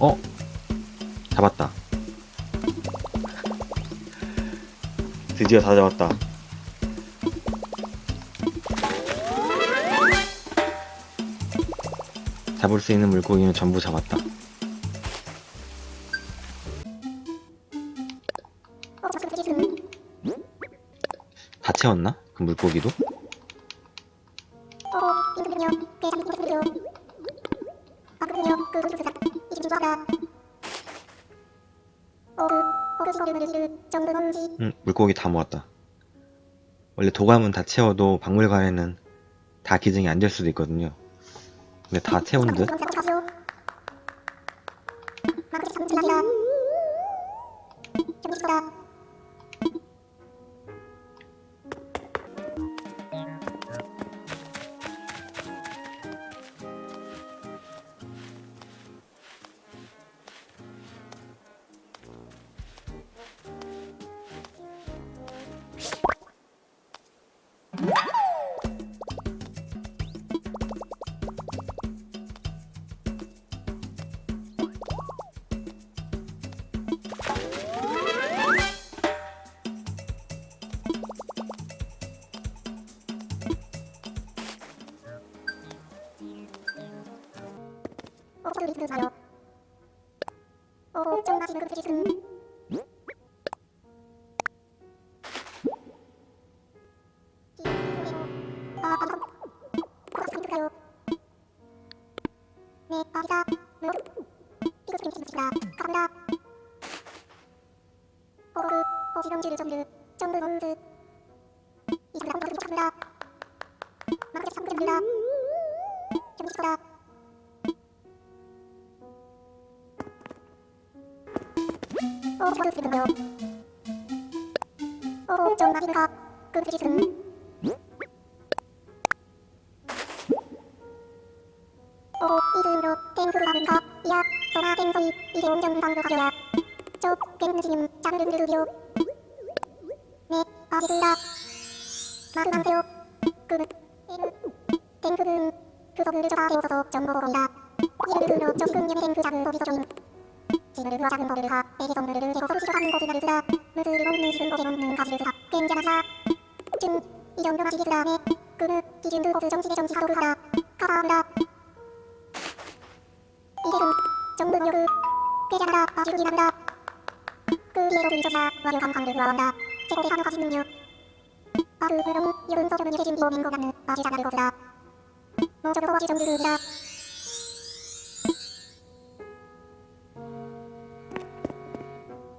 어? 잡았다. 드디어 다 잡았다. 잡을 수 있는 물고기는 전부 잡았다. 어, 다 채웠나? 그 물고기도? 어, 그. 응, 물고기 다 모았다. 원래 도감은 다 채워도 박물관에는 다 기증이 안 될 수도 있거든요. 근데 다 채운 듯? 어, 좀 마시는 그 지금. 아. 어, 상득하요. 네, 아기가, 뭐, 이거 좀 지금 가보라. 어, 그, 어, 지금 지를 전부, 전부 뭔드. 이 사람 너무 착합니다. 마그리 상득합니다. 좀 있어라. 어, 지금요. 어, 좀 많이 가. 그 지금. 어, 이름으로 탱크를 하는 가. 야, 전화 탱서이 이게 온전방으로 가져야. 저 갱지님 장르를 누르요. 네, 아기들아. 말씀하세요. 그, 이름, 탱크는 그속을 저가 되어서 정보보이다. 이름으로 조금 예매 탱크 작은 법이서조임. 그와 작은 하 에게 정르를 대고 서로 시작하는 거지가를 쓰다. 무드를 없는 지금 거기 없는 가지를 쓰다. 괜찮아사. 쯤이 정도 마시기 다음에 그는 기준을 거스 정치대 정치하도록 하라 가라하라 이게금 정문요그 괜찮아라 아주르기 난다. 그 뒤에도 불리조사 완료감 강을 구하온다. 제고대 한우 가시는요. 아그 그럼 여름 서점은 예진 비오민 거가는 아주 작아를 먼저 그 와지 정르를 으라